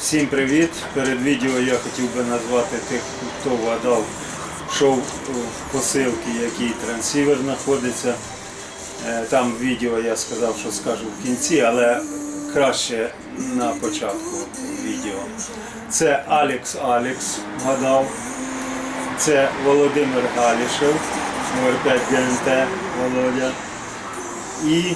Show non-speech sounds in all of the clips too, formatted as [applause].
Всім привіт! Перед відео я хотів би назвати тих, хто вгадав, що в посилці, який трансівер знаходиться. Е, Там відео я сказав, що скажу в кінці, але краще на початку відео. Це Алекс Алекс вгадав. Це Володимир Галішев, номер 5 ГНТ Володя. І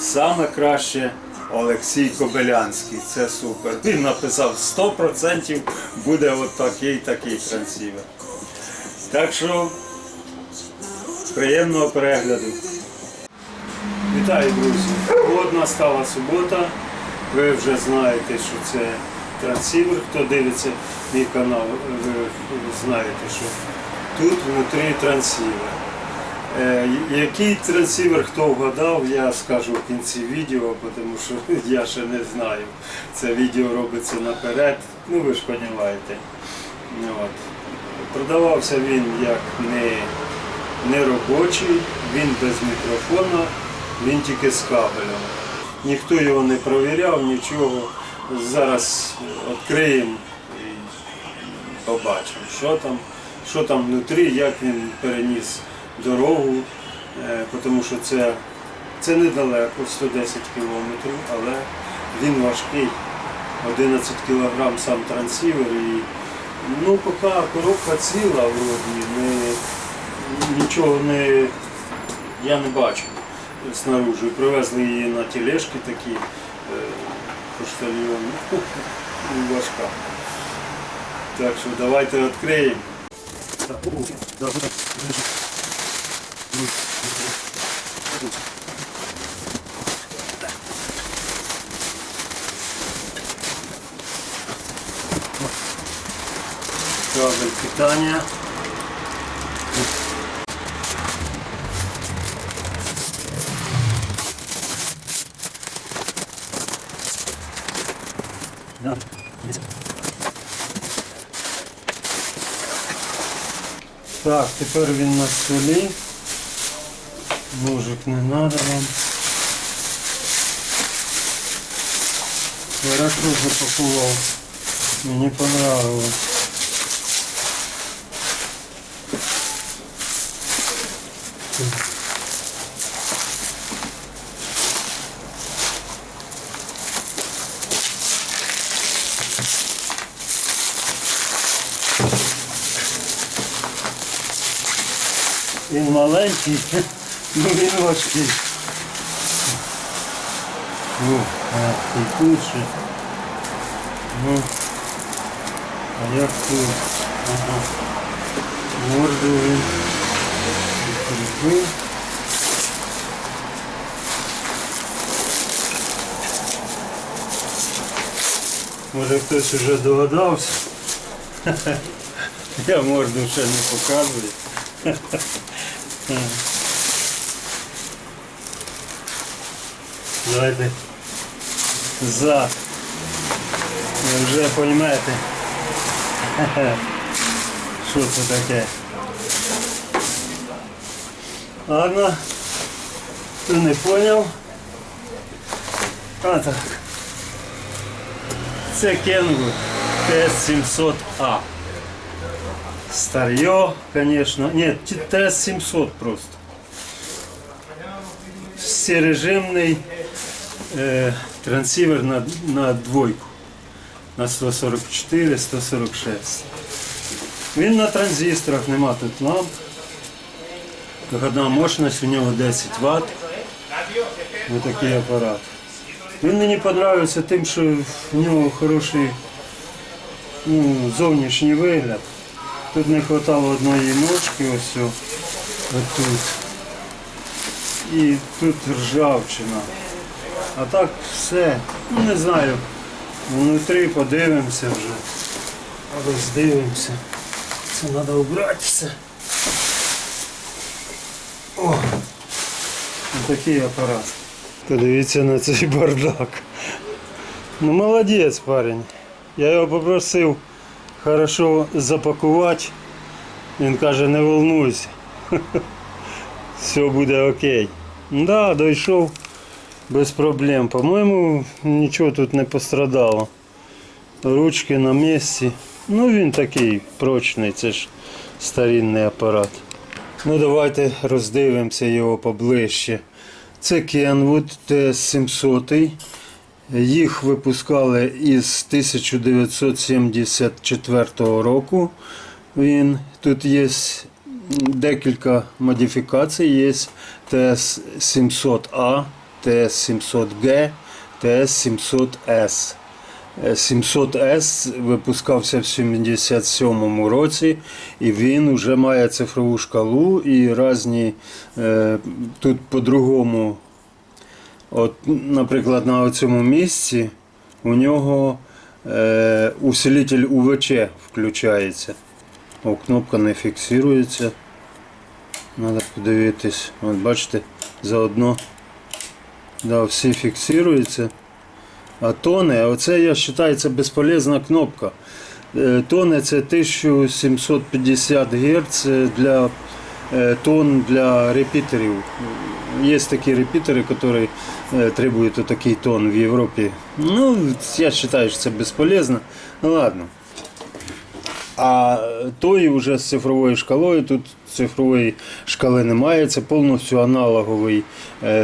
саме краще Олексій Кобилянський. Це супер. Він написав 100% буде от такий такий трансівер. Так що приємного перегляду. Вітаю, друзі! От настала субота. Ви вже знаєте, що це трансівер. Хто дивиться мій канал, ви знаєте, що тут внутрі трансівер. Е, Який трансівер хто вгадав, я скажу в кінці відео, тому що [laughs] я ще не знаю. Це відео робиться наперед, ну ви ж розумієте. От. Продавався він як не, не робочий, він без мікрофона, він тільки з кабелем. Ніхто його не провіряв, нічого. Зараз відкриємо і побачимо, що там, що там внутрі, як він переніс дорогу, е, тому що це, це недалеко, 110 кілометрів, але він важкий. 11 кілограм сам трансівер і ну поки коробка ціла вроді, не, нічого не я не бачу снаружи. Привезли її на тележки такі е, поштальйон. [laughs] важка. Так що давайте відкриємо. Так, о, да, да, держи. Кабель питання. Так, тепер він на столі. Ножик не треба вам. Хорошо запакував. Мені понравилось. Він маленький, ну він важкий. Ну, а і тут ще. Ну, а як тут? Ага. Морду він. відкріпив. Може хтось вже догадався. [laughs] Я морду ще не показую. [laughs] Давайте зад. Ви вже розумієте, що це таке. Ладно, хто не зрозумів. А так. Це Кенгур Т-700А. Старье, конечно. Нет, ТС-700 просто. Всережимний е, трансивер на, на двойку. На 144, 146. Він на транзисторах, нема тут ламп. Годна мощність у нього 10 Вт. Ось такий апарат. Він мені подобається тим, що в нього хороший ну, зовнішній вигляд. Тут не вистачало одної ножки, ось о, отут. І тут ржавчина. А так все, ну не знаю. Внутрі подивимося вже. Або здивимося. Це треба убрати все. О! Такий апарат. Подивіться на цей бардак. Ну молодець парень. Я його попросив хорошо запакувати. Він каже, не волнуйся. [laughs] Все буде окей. Да, дійшов без проблем. По-моєму, нічого тут не пострадало. Ручки на місці. Ну він такий прочний, це ж старинний апарат. Ну давайте роздивимося його поближче. Це Kenwood TS700. Їх випускали із 1974 року. Він тут є декілька модифікацій. Є TS700A, TS700G, TS700S. 700S випускався в 77-му році, і він вже має цифрову шкалу і різні е, тут по-другому. От, наприклад, на цьому місці у нього е, усилитель УВЧ включається. О, кнопка не фіксується. Треба подивитись. От бачите, заодно да, всі фіксуються. А тоне, оце я вважаю, це безполезна кнопка. Е, Тоне це 1750 Гц для е, тон для репітерів. Є такі репітери, які е, требують такий тон в Європі. Ну, я вважаю, що це безполезно. Ну ладно. А той вже з цифровою шкалою, тут цифрової шкали немає, це повністю аналоговий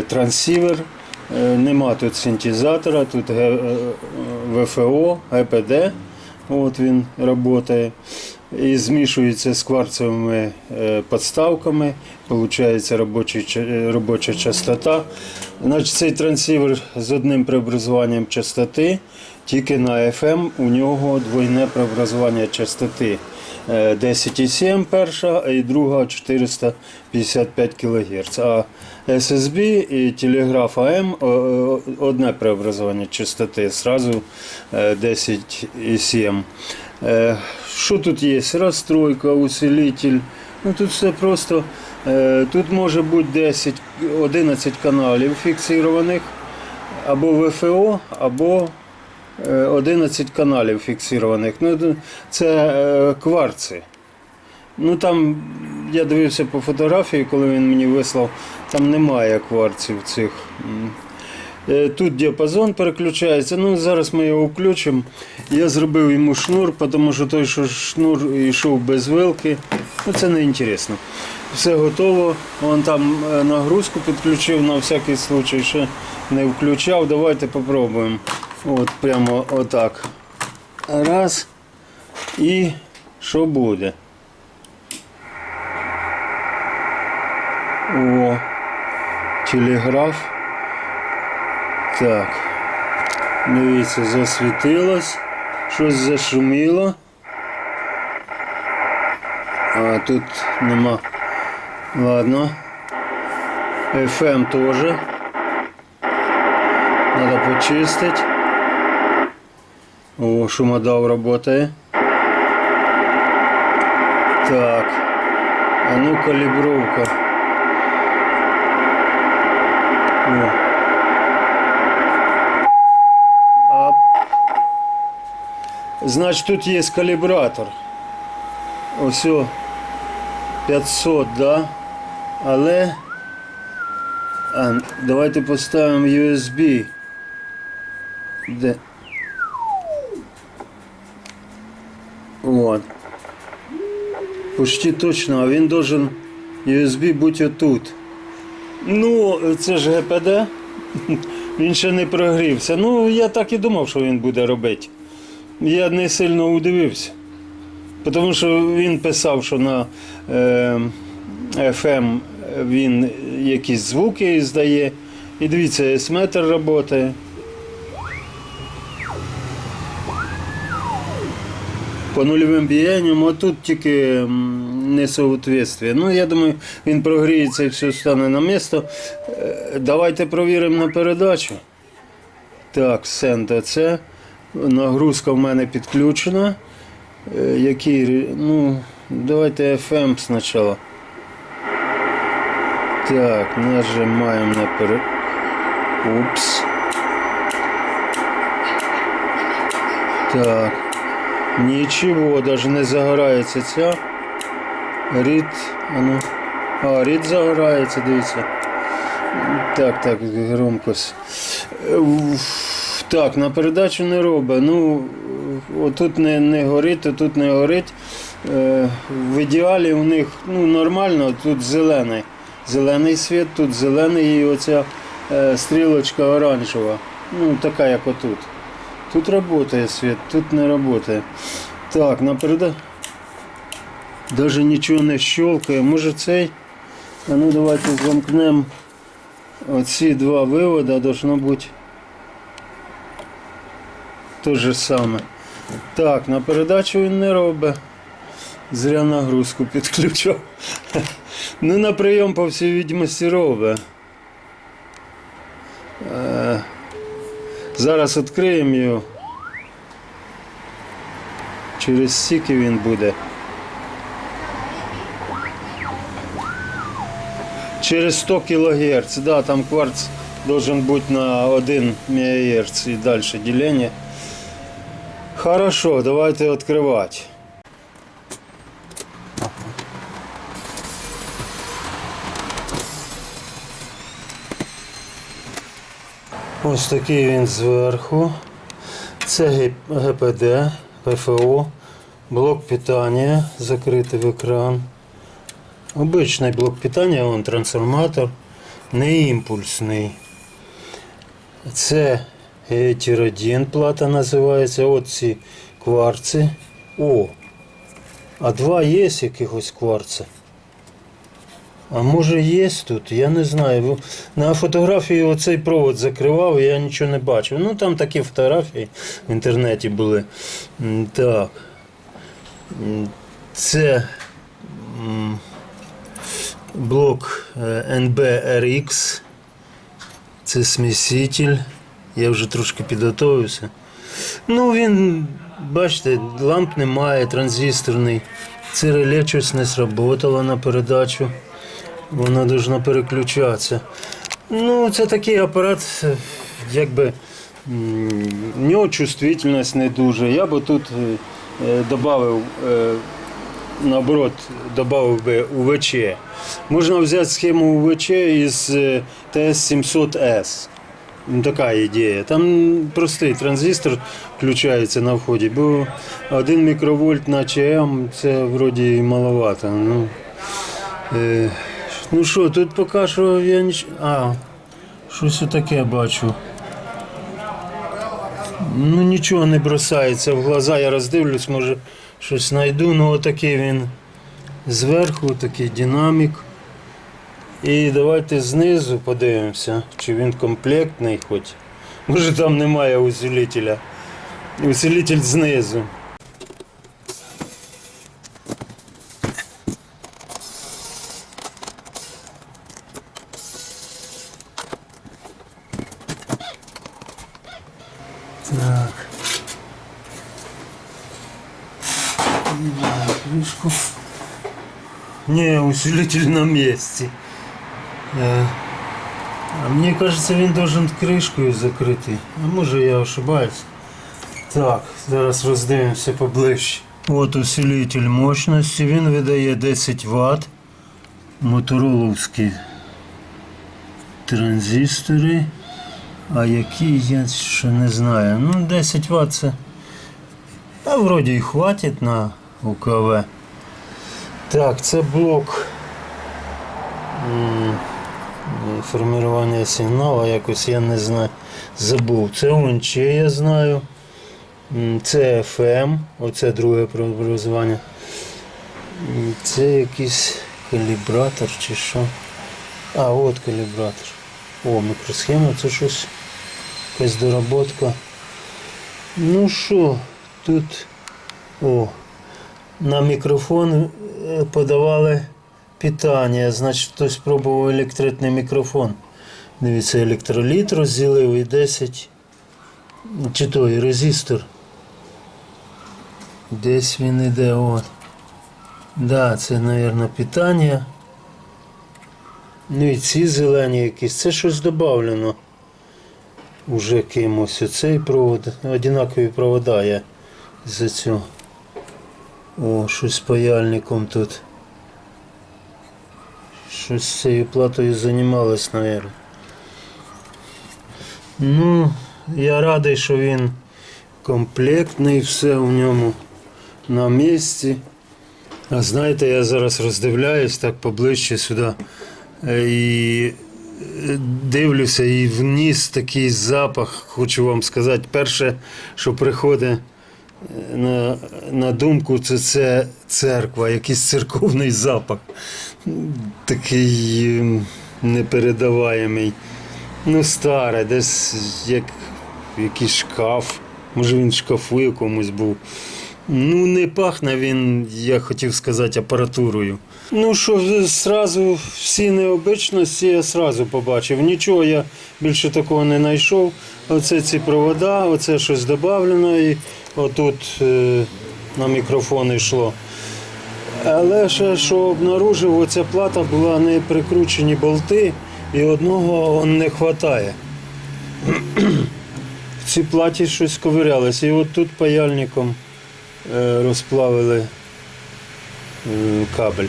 трансівер. Е, Нема тут синтезатора, тут е, ВФО, ГПД. От він працює. І змішується з кварцевими е, підставками, виходить робоча, частота. Значить, цей трансівер з одним преобразуванням частоти, тільки на FM у нього двойне преобразування частоти. Е, 10,7 перша і друга 455 кГц. SSB і телеграф о- одне преобразування частоти, зразу е, 10,7. Е, Що тут є? Розстройка, усилитель. Ну тут все просто. Е, Тут може бути 10, 11 каналів фіксованих, або ВФО, або е, 11 каналів фіксованих. Ну, це е, кварци. Ну там я дивився по фотографії, коли він мені вислав, там немає кварців цих. Е, Тут діапазон переключається. Ну, зараз ми його включимо. Я зробив йому шнур, тому що той, що шнур йшов без вилки, ну це не інтересно. Все готово. Вон там е, нагрузку підключив на всякий случай, ще не включав. Давайте попробуємо. От прямо отак. Раз. І що буде? О, телеграф. Так. Дивіться, засвітилось, щось зашуміло. А тут нема. Ладно. FM теж. Надо почистить. О, шумодав работает. Так. А ну калибровка. О. Ап. Значить, тут є калібратор. Ось о, 500, да? Але. А, давайте поставимо USB. Де? Вот. Почти точно, а він должен USB бути отут. Ну, це ж ГПД. [laughs] Він ще не прогрівся. Ну, я так і думав, що він буде робити. Я не сильно удивився. Тому що він писав, що на е, FM він якісь звуки здає. І дивіться, S-метр працює. По нульовим біянням, а тут тільки несоответствие. Ну, я думаю, він прогріється і все стане на місто. Е, Давайте провіримо на передачу. Так, Send це. Нагрузка в мене підключена. Е, Який, ну, давайте FM спочатку. Так, нажимаємо на пере... Упс. Так. Нічого, даже не загорається ця. Рід, ну. А, рід загорається, дивіться. Так, так, громкость. Так, на передачу не робить. Ну, отут не, не горить, отут не горить. Е, в ідеалі у них ну, нормально, тут зелений. Зелений світ, тут зелений і оця е, стрілочка оранжева. Ну, така, як отут. Тут працює світ, тут не працює. Так, наперед. Даже нічого не щелкає. Може цей. А ну давайте замкнемо оці два виводи, должно бути те же саме. Так, на передачу він не робить. Зря нагрузку підключав. Ну, на прийом, по всій відомості, робить. Е, Зараз відкриємо його. Через стільки він буде. Через 100 кГц, да, там кварц должен бути на 1 МГц і далі ділення. Хорошо, давайте відкривати. Ось такий він зверху. Це ГПД, ПФО, блок питання, закритий в екран. Обичний блок питання, он трансформатор, не імпульсний. Це тір 1 плата називається. От ці кварци. О! А два є якихось кварци. А може є тут, я не знаю. На фотографії оцей провод закривав, я нічого не бачив. Ну там такі фотографії в інтернеті були. Так. Це блок е, NBRX. Це сміситель. Я вже трошки підготовився. Ну він, бачите, ламп немає, транзисторний. Це реле щось не сработало на передачу. Воно повинно переключатися. Ну, це такий апарат, е, якби в нього чувствительність не дуже. Я би тут додав, наоборот, додав би УВЧ. Можна взяти схему УВЧ із е, TS700S. Ну, Така ідея. Там простий транзистор включається на вході, бо 1 мікровольт на ЧМ це вроді маловато. Ну, е, ну що, тут поки що я ніч... А, щось таке бачу. Ну нічого не бросається в глаза, я роздивлюсь, може щось знайду. Ну отакий він зверху, такий динамік. І давайте знизу подивимося, чи він комплектний хоч. Може там немає усилителя. Усилитель знизу. Так. Знімаю кришку. Не, усилитель на месте. Е, А мне кажется, він должен кришкою закрити. А може я ошибаюсь. Так, зараз роздивимося поближче. От усилитель мощності, він видає 10 Вт. Мотороловські транзистори. А які я ще не знаю. Ну 10 Вт це. Та вроді і хватить на УКВ. Так, це блок формування сигналу, якось я не знаю. Забув. Це УНЧ я знаю. Це FM, оце друге преобразування. Це якийсь калібратор чи що. А, от калібратор. О, мікросхема, це щось. Якась доработка. Ну що, тут. О, на мікрофон е, подавали питання. Значить, хтось пробував електритний мікрофон. Дивіться, електроліт розділив і 10. Чи той резистор. Десь він іде, от. Да, це, мабуть, питання. Ну і ці зелені якісь. Це щось додавлено. Уже кимось. Оцей провод. Одинакові провода я за цього. О, щось з паяльником тут. Щось з цією платою займалось, мабуть. Ну, я радий, що він комплектний, все в ньому на місці. А знаєте, я зараз роздивляюсь так поближче сюди е, і дивлюся, і вніс такий запах, хочу вам сказати. Перше, що приходить на, на думку, це, це церква, якийсь церковний запах. Такий ем, непередаваємий. Ну, старе, десь як якийсь шкаф. Може він в шкафу якомусь був. Ну, не пахне він, я хотів сказати, апаратурою. Ну що, зразу всі необичності я зразу побачив. Нічого я більше такого не знайшов. Оце ці провода, оце щось додавлено отут е, на мікрофон йшло. Але ще що обнаружив, оця плата була не прикручені болти, і одного не вистачає. В цій платі щось ковирялося. І от тут паяльником е, розплавили кабель.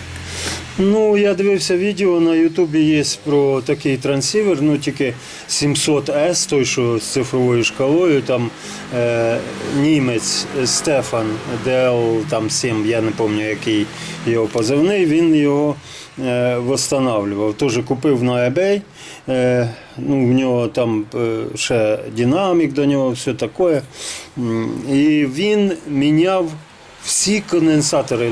Ну, я дивився відео на Ютубі є про такий трансівер, ну тільки 700S, той, що з цифровою шкалою, там німець Стефан ДЛ там 7, я не пам'ятаю, який його позивний, він його е, восстанавливав. Теж купив на eBay. Е, ну, в нього там е, ще динамік до нього, все таке. І він міняв всі конденсатори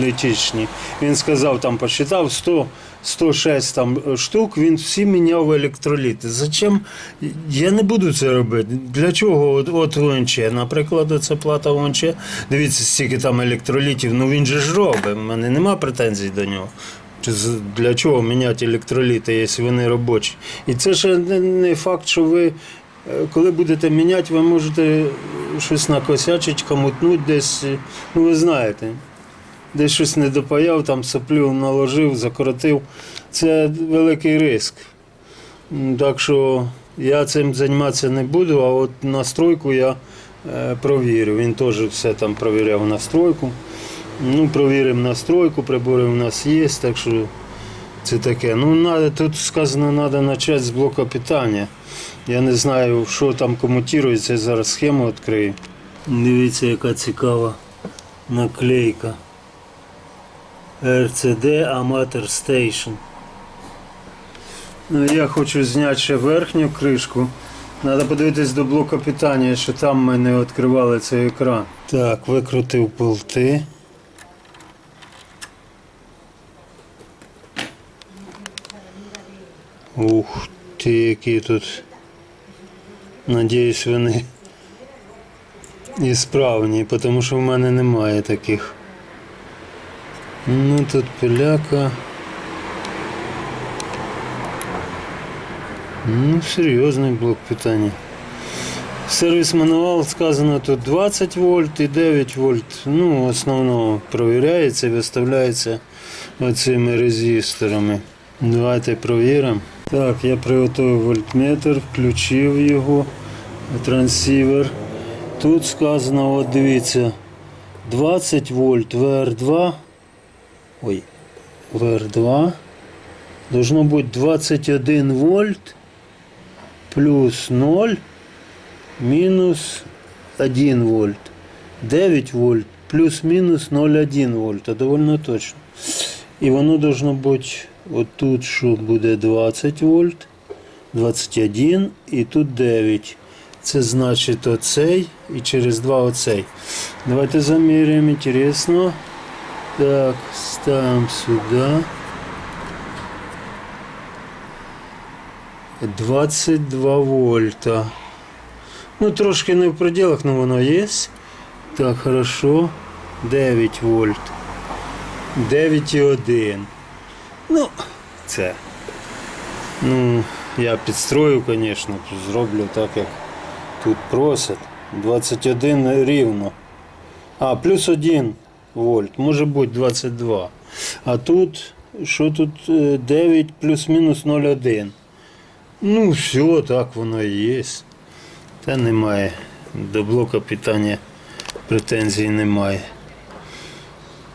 електричні. Він сказав, там посчитав 100, 106 там штук, він всі міняв електроліти. Зачем? Я не буду це робити. Для чого? От, от ОНЧ, наприклад, це плата ОНЧ. Дивіться, стільки там електролітів, ну він же ж робить, в мене нема претензій до нього. Для чого міняти електроліти, якщо вони робочі? І це ще не, факт, що ви, е, коли будете міняти, ви можете щось накосячити, хамутнути десь. е, Ну ви знаєте, десь щось не допаяв, там соплю наложив, закоротив. Це великий риск. Так що я цим займатися не буду, а от настройку я е, провірю. Він теж все там провіряв настройку. Ну, провіримо настройку, прибори у нас є, так що це таке. Ну, надо, тут сказано, треба почати з блока питання. Я не знаю, що там комутується, зараз схему відкрию. Дивіться, яка цікава наклейка. RCD Amateur Station. Я хочу зняти ще верхню кришку. Треба подивитись до блока питання, що там ми не відкривали цей екран. Так, викрутив болти. Ух ти, які тут. Надіюсь, вони і справні, тому що в мене немає таких. Ну тут пиляка. Ну, серйозний блок питання. Сервіс мануал сказано тут 20 вольт і 9 вольт. Ну, в основному провіряється виставляється оцими резисторами. Давайте провіримо. Так, я приготував вольтметр, включив його, трансівер. Тут сказано, от дивіться, 20 вольт VR2. Ой, VR2. Должно бути 21 вольт плюс 0 мінус 1 вольт. 9 вольт плюс-мінус 0,1 вольта. Довольно точно. І воно должно бути отут, що буде 20 вольт, 21 і тут 9. Це значить оцей і через 2 оцей. Давайте заміряємо, інтересно. Так, ставимо сюди. 22 вольта. Ну, трошки не в пределах, але воно є. Так, хорошо. 9 вольт. 9,1. Ну, це. Ну, я підстрою, звісно, зроблю так, як тут просять. 21 рівно. А, плюс 1 вольт, може бути 22. А тут, що тут е, 9 плюс-мінус 0,1. Ну, все, так воно і є. Та немає. До блока питання претензій немає.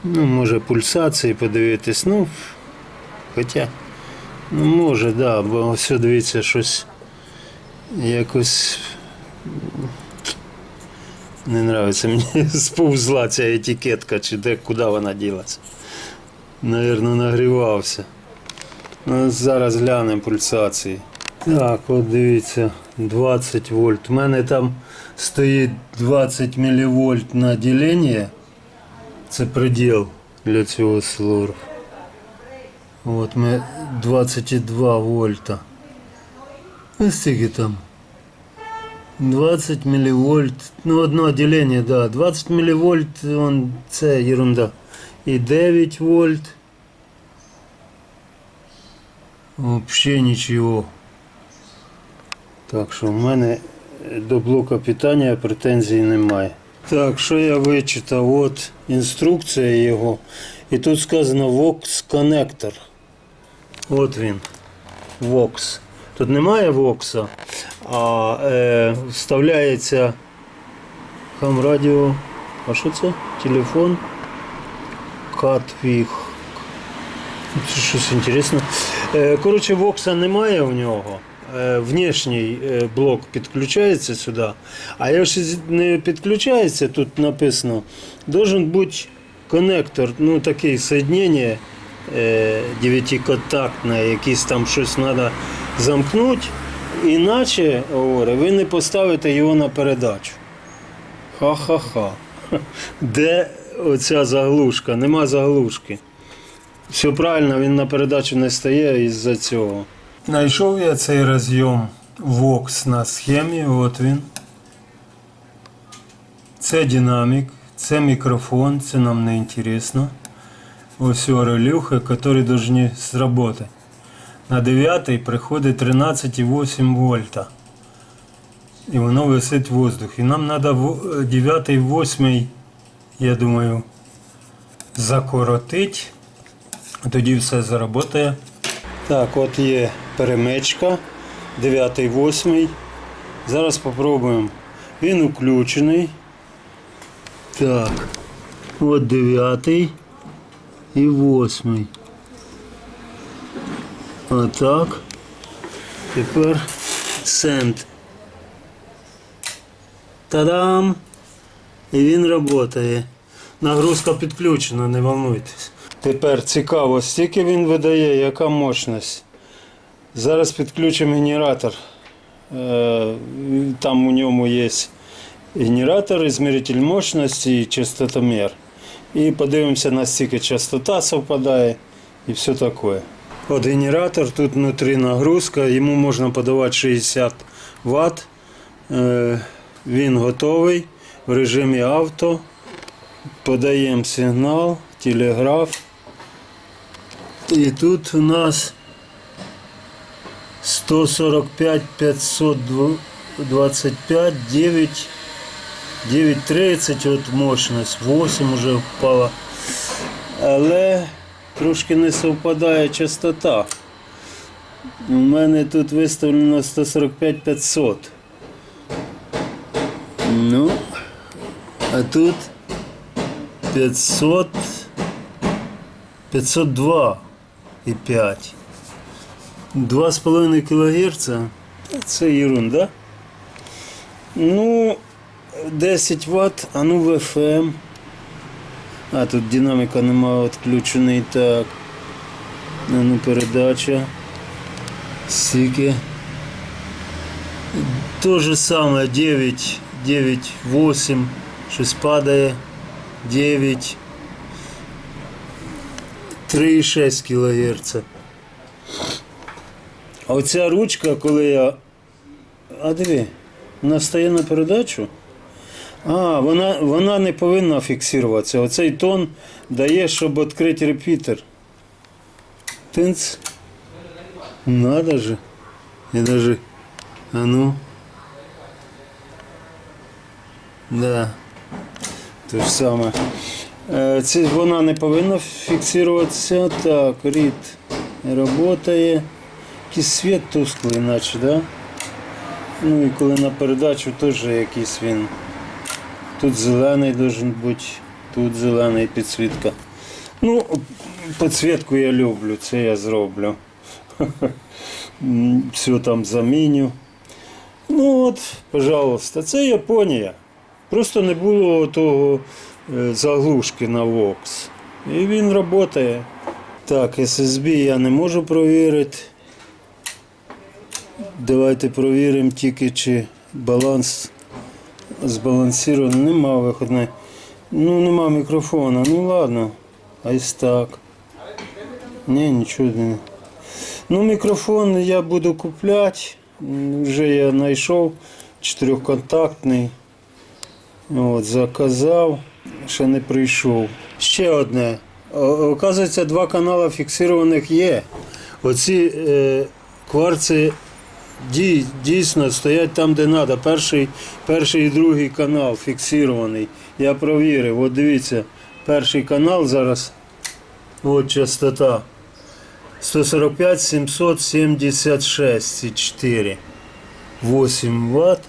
Ну, може пульсації подивитись, ну, хоча, ну, може, да, бо все дивіться щось якось Не нравиться мені [laughs] сповзла ця етикетка, чи де, куди вона ділася. Навірно, нагрівався. Ну, зараз глянемо пульсації. Так, от дивіться, 20 вольт. У мене там стоїть 20 мВ на ділення. Це приділ для цього слуру. От ми 22 вольта. Ось скільки там. 20 мілівольт, ну одно ділення, да. 20 мілівольт, он, це ерунда. І 9 вольт. Взагалі нічого. Так що в мене до блока питання претензій немає. Так, що я вичитав? От інструкція його. І тут сказано Vox Connector. От він. Vox. Тут немає Вокса, а е, вставляється хам-радіо. А що це? Телефон. Катвіг. Це щось інтересне. Е, коротше, Вокса немає в нього. Е, внешній е, блок підключається сюди. А якщо не підключається, тут написано, должен бути коннектор, ну такий соєднення дев'ятиконтактне, якийсь там щось треба замкнути. Іначе, говорить, ви не поставите його на передачу. Ха-ха-ха. Де оця заглушка? Нема заглушки. Все правильно, він на передачу не стає із-за цього. Знайшов я цей розйом Vox на схемі, от він. Це динамік, це мікрофон, це нам не інтересно. Ось релюхи, які повинні сработати. На 9 приходить 13,8 вольта. І воно висить в воздух. І нам треба 9 8 я думаю, закоротити. Тоді все заработає. Так, от є перемичка 9 8 Зараз спробуємо. Він включений. Так. От 9 і 8. Отак. Тепер send. Та-дам! І він працює. Нагрузка підключена, не волнуйтесь. Тепер цікаво, стільки він видає, яка мощність. Зараз підключимо генератор. Е, Там у ньому є генератор, ізміритель мощності і частотомір. І подивимося, наскільки частота совпадає і все таке. От генератор, тут внутрі нагрузка, йому можна подавати 60 Вт. Е, Він готовий в режимі авто. Подаємо сигнал, телеграф. І тут у нас 145 525 9 9.30 от мощність, 8 вже впала. Але трошки не совпадає частота. У мене тут виставлено 145 500. Ну, а тут 500 502 і 5. 2,5 кГц. Це ерунда. Ну, 10 Вт, а ну в FM. А, тут динаміка нема відключений. Так. А ну передача. Сіки. То же саме 9, 9, 8. Щось падає. 9. 3,6 кГц. А оця ручка, коли я. А диви, вона стає на передачу. А, вона, вона не повинна фіксуватися. Оцей тон дає, щоб відкрити репітер. Тинц. Надо же. І даже. А ну. Да. Те ж саме. Е, Це вона не повинна фіксуватися. Так, рід працює. Якийсь світ тусклий, наче, да? Ну і коли на передачу теж якийсь він. Тут зелений должен бути, тут зелений підсвітка. Ну, підсвітку я люблю, це я зроблю. [laughs] Все там заміню. Ну от, пожалуйста, це Японія. Просто не було того е, заглушки на Vox. І він працює. Так, SSB я не можу провірити. Давайте провіримо тільки, чи баланс збалансований. Нема виходної. Ну, нема мікрофона. Ну ладно. А ось так. Ні, нічого не. Ну, мікрофон я буду купляти. Вже я знайшов чотирьохконтактний. От, заказав, ще не прийшов. Ще одне. Оказується, два канали фіксованих є. Оці е, кварци дійсно стоять там, де треба. Перший, перший і другий канал фіксований. Я провірив. От дивіться, перший канал зараз. От частота. 145 776 і 4. 8 Вт.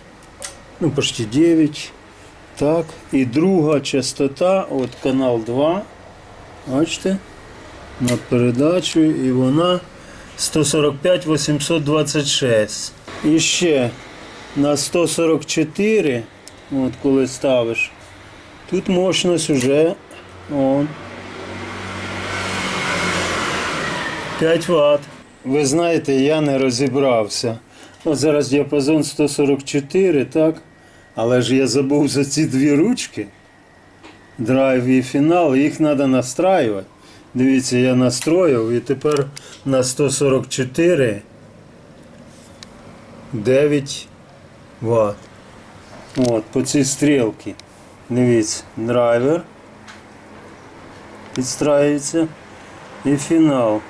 Ну, почти 9. Так. І друга частота, от канал 2. Бачите? Над передачею. І вона 145 826. І ще на 144, от коли ставиш, тут мощність вже он, 5 Вт. Ви знаєте, я не розібрався. От зараз діапазон 144, так? Але ж я забув за ці дві ручки. Драйв і фінал, їх треба настраювати. Дивіться, я настроїв і тепер на 144 9 Вт. От, по цій стрілці. Дивіться, драйвер підстраюється і фінал.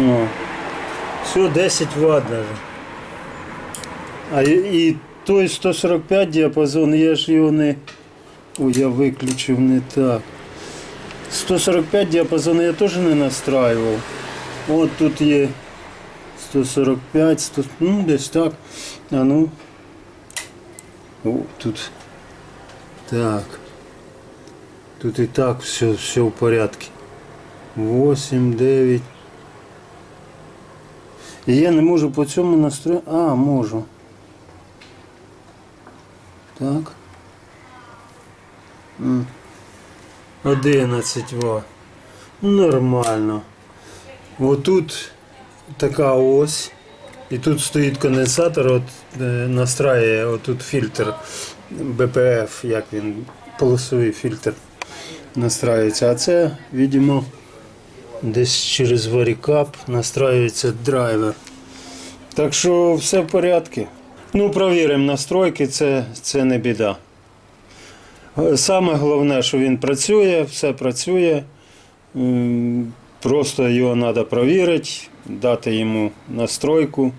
О. Все, 10 Вт даже. А і, і той 145 діапазон, я ж його не. Ой, я виключив не так. 145 діапазон я теж не настраював. От тут є 145, 100, ну десь так. А ну. О, тут. Так. Тут і так все, все в порядку. 8, 9. І я не можу по цьому настроїти. А, можу. Так. М. 11 Вт. Ну, Нормально. Отут така ось. І тут стоїть конденсатор, от е, настраює отут фільтр БПФ, як він, полосовий фільтр настраюється. А це, видимо, десь через варікап настраюється драйвер. Так що все в порядку. Ну, провіримо настройки, це, це не біда. Саме головне, що він працює, все працює. Просто його треба провірити, дати йому настройку,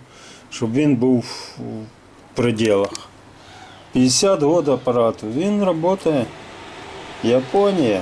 щоб він був в пределах. 50 років апарату. Він працює. Японія.